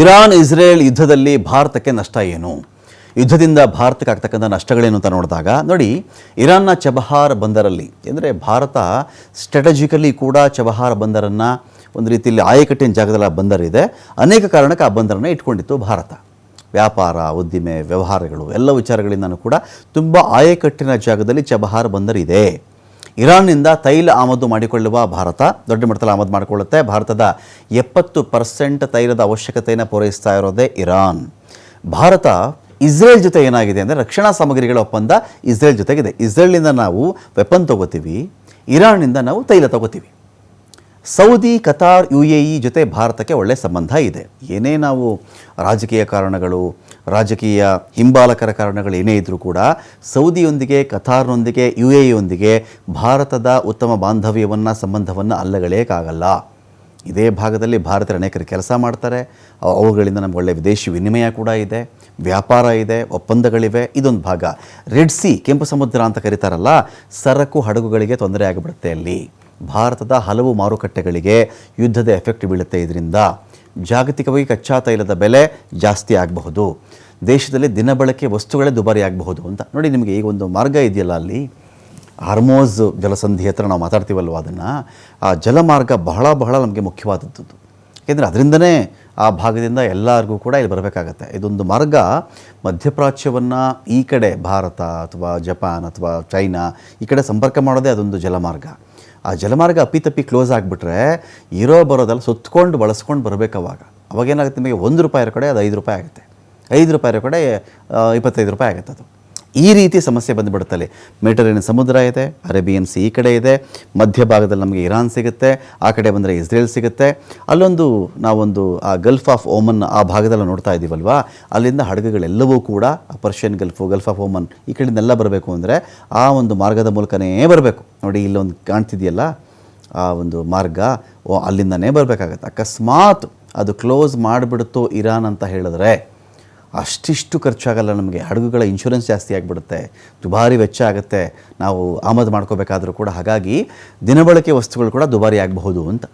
Iran, Israel ಯುದ್ಧದಲ್ಲಿ ಭಾರತಕ್ಕೆ ನಷ್ಟ ಏನು? ಯುದ್ಧದಿಂದ ಭಾರತಕ್ಕೆ ಆಗ್ತಕ್ಕಂಥ ನಷ್ಟಗಳೇನು ಅಂತ ನೋಡಿದಾಗ, ನೋಡಿ, ಇರಾನ್ನ ಚಬಹಾರ್ ಬಂದರಲ್ಲಿ, ಅಂದರೆ ಭಾರತ ಸ್ಟ್ರಾಟಜಿಕಲಿ ಕೂಡ ಚಬಹಾರ್ ಬಂದರನ್ನು ಒಂದು ರೀತಿಯಲ್ಲಿ ಆಯಕಟ್ಟಿನ ಜಾಗದಲ್ಲಿ ಆ ಬಂದರಿದೆ ಅನೇಕ ಕಾರಣಕ್ಕೆ ಆ ಬಂದರನ್ನು ಇಟ್ಕೊಂಡಿತ್ತು ಭಾರತ. ವ್ಯಾಪಾರ, ಉದ್ದಿಮೆ, ವ್ಯವಹಾರಗಳು, ಎಲ್ಲ ವಿಚಾರಗಳಿಂದನೂ ಕೂಡ ತುಂಬ ಆಯಕಟ್ಟಿನ ಜಾಗದಲ್ಲಿ ಚಬಹಾರ್ ಬಂದರಿದೆ. ಇರಾನ್ನಿಂದ ತೈಲ ಆಮದು ಮಾಡಿಕೊಳ್ಳುವ ಭಾರತ. ದೊಡ್ಡ ಮಟ್ಟದಲ್ಲಿ ಆಮದು ಮಾಡಿಕೊಳ್ಳುತ್ತೆ. ಭಾರತದ ಎಪ್ಪತ್ತು ಪರ್ಸೆಂಟ್ ತೈಲದ ಅವಶ್ಯಕತೆಯನ್ನು ಪೂರೈಸ್ತಾ ಇರೋದೇ ಇರಾನ್. ಭಾರತ ಇಸ್ರೇಲ್ ಜೊತೆ ಏನಾಗಿದೆ ಅಂದರೆ ರಕ್ಷಣಾ ಸಾಮಗ್ರಿಗಳ ಒಪ್ಪಂದ ಇಸ್ರೇಲ್ ಜೊತೆಗಿದೆ. ಇಸ್ರೇಲ್ನಿಂದ ನಾವು ವೆಪನ್ ತಗೋತೀವಿ, ಇರಾನ್ನಿಂದ ನಾವು ತೈಲ ತಗೋತೀವಿ. Saudi, Qatar U A E ಜೊತೆ ಭಾರತಕ್ಕೆ ಒಳ್ಳೆಯ ಸಂಬಂಧ ಇದೆ. ಏನೇ ನಾವು ರಾಜಕೀಯ ಕಾರಣಗಳು, ರಾಜಕೀಯ ಹಿಂಬಾಲಕರ ಕಾರಣಗಳು ಏನೇ ಇದ್ದರೂ ಕೂಡ ಸೌದಿಯೊಂದಿಗೆ, ಕತಾರ್ನೊಂದಿಗೆ ಯು ಎ ಇಯೊಂದಿಗೆ ಭಾರತದ ಉತ್ತಮ ಬಾಂಧವ್ಯವನ್ನು, ಸಂಬಂಧವನ್ನು ಅಲ್ಲಗಳೆಯೋಕ್ಕಾಗಲ್ಲ. ಇದೇ ಭಾಗದಲ್ಲಿ ಭಾರತೀಯರು ಅನೇಕರು ಕೆಲಸ ಮಾಡ್ತಾರೆ. ಅವ್- ಅವುಗಳಿಂದ ನಮ್ಗೆ ಒಳ್ಳೆಯ ವಿದೇಶಿ ವಿನಿಮಯ ಕೂಡ ಇದೆ. ವ್ಯಾಪಾರ ಇದೆ, ಒಪ್ಪಂದಗಳಿವೆ. ಇದೊಂದು ಭಾಗ. ರೆಡ್ ಸಿ, ಕೆಂಪು ಸಮುದ್ರ ಅಂತ ಕರೀತಾರಲ್ಲ, ಸರಕು, ಹಡಗುಗಳಿಗೆ ತೊಂದರೆ ಆಗಿಬಿಡುತ್ತೆ ಅಲ್ಲಿ. ಭಾರತದ ಹಲವು ಮಾರುಕಟ್ಟೆಗಳಿಗೆ ಯುದ್ಧದ ಎಫೆಕ್ಟ್ ಬೀಳುತ್ತೆ ಇದರಿಂದ. ಜಾಗತಿಕವಾಗಿ ಕಚ್ಚಾ ತೈಲದ ಬೆಲೆ ಜಾಸ್ತಿ ಆಗಬಹುದು. ದೇಶದಲ್ಲಿ ದಿನಬಳಕೆ ವಸ್ತುಗಳೇ ದುಬಾರಿ ಆಗಬಹುದು ಅಂತ. ನೋಡಿ, ನಿಮಗೆ ಈಗ ಒಂದು ಮಾರ್ಗ ಇದೆಯಲ್ಲ ಅಲ್ಲಿ? ಹಾರ್ಮೋಸ್ ಜಲಸಂಧಿ ಹತ್ರ ನಾವು ಮಾತಾಡ್ತೀವಲ್ವ ಅದನ್ನು? ಆ ಜಲಮಾರ್ಗ ಬಹಳ ಬಹಳ ನಮಗೆ ಮುಖ್ಯವಾದದ್ದು. ಏಕೆಂದರೆ ಅದರಿಂದನೇ ಆ ಭಾಗದಿಂದ ಎಲ್ಲರಿಗೂ ಕೂಡ ಇಲ್ಲಿ ಬರಬೇಕಾಗತ್ತೆ. ಇದೊಂದು ಮಾರ್ಗ ಮಧ್ಯಪ್ರಾಚ್ಯವನ್ನು ಈ ಕಡೆ ಭಾರತ ಅಥವಾ ಜಪಾನ್ ಅಥವಾ ಚೈನಾ ಈ ಕಡೆ ಸಂಪರ್ಕ ಮಾಡೋದೇ ಅದೊಂದು ಜಲಮಾರ್ಗ. ಆ ಜಲಮಾರ್ಗ ಅಪ್ಪಿತಪ್ಪಿ ಕ್ಲೋಸ್ ಆಗಿಬಿಟ್ರೆ ಇರೋ ಬರೋದಲ್ಲ ಸುತ್ತಕೊಂಡು ಬಳಸ್ಕೊಂಡು ಬರಬೇಕು ಅವಾಗ. ಅವಾಗೇನಾಗುತ್ತೆ ನಿಮಗೆ ಒಂದು ರೂಪಾಯಿ ಇರೋ ಕಡೆ ಅದು ಐದು ರೂಪಾಯಿ ಆಗುತ್ತೆ. ಐದು ರೂಪಾಯಿ ಇರೋ ಕಡೆ ಇಪ್ಪತ್ತೈದು ರೂಪಾಯಿ ಆಗುತ್ತೆ ಅದು. ಈ ರೀತಿ ಸಮಸ್ಯೆ ಬಂದುಬಿಡುತ್ತಲ್ಲಿ ಮೆಡಿಟರೇನಿಯನ್ ಸಮುದ್ರ ಇದೆ, ಅರೇಬಿಯನ್ ಸಿ ಈ ಕಡೆ ಇದೆ, ಮಧ್ಯ ಭಾಗದಲ್ಲಿ ನಮಗೆ ಇರಾನ್ ಸಿಗುತ್ತೆ, ಆ ಕಡೆ ಬಂದರೆ ಇಸ್ರೇಲ್ ಸಿಗುತ್ತೆ. ಅಲ್ಲೊಂದು ನಾವೊಂದು ಆ ಗಲ್ಫ್ ಆಫ್ ಓಮನ್ ಆ ಭಾಗದಲ್ಲಿ ನೋಡ್ತಾ ಇದ್ದೀವಲ್ವಾ? ಅಲ್ಲಿಂದ ಹಡಗುಗಳೆಲ್ಲವೂ ಕೂಡ Persian gulf gulf of Oman ಈ ಕಡೆಯಿಂದೆಲ್ಲ ಬರಬೇಕು ಅಂದರೆ ಆ ಒಂದು ಮಾರ್ಗದ ಮೂಲಕನೇ ಬರಬೇಕು. ನೋಡಿ ಇಲ್ಲೊಂದು ಕಾಣ್ತಿದೆಯಲ್ಲ? ಆ ಒಂದು ಮಾರ್ಗ ಅಲ್ಲಿಂದನೇ ಬರಬೇಕಾಗತ್ತೆ. ಅಕಸ್ಮಾತ್ ಅದು ಕ್ಲೋಸ್ ಮಾಡಿಬಿಡ್ತು ಇರಾನ್ ಅಂತ ಹೇಳಿದ್ರೆ ಅಷ್ಟಿಷ್ಟು ಖರ್ಚಾಗಲ್ಲ ನಮಗೆ. ಹಡಗುಗಳ ಇನ್ಶೂರೆನ್ಸ್ ಜಾಸ್ತಿ ಆಗಿಬಿಡುತ್ತೆ. ದುಬಾರಿ ವೆಚ್ಚ ಆಗುತ್ತೆ. ನಾವು ಆಮದು ಮಾಡ್ಕೋಬೇಕಾದ್ರೂ ಕೂಡ ಹಾಗಾಗಿ ದಿನಬಳಕೆ ವಸ್ತುಗಳು ಕೂಡ ದುಬಾರಿ ಆಗಬಹುದು ಅಂತ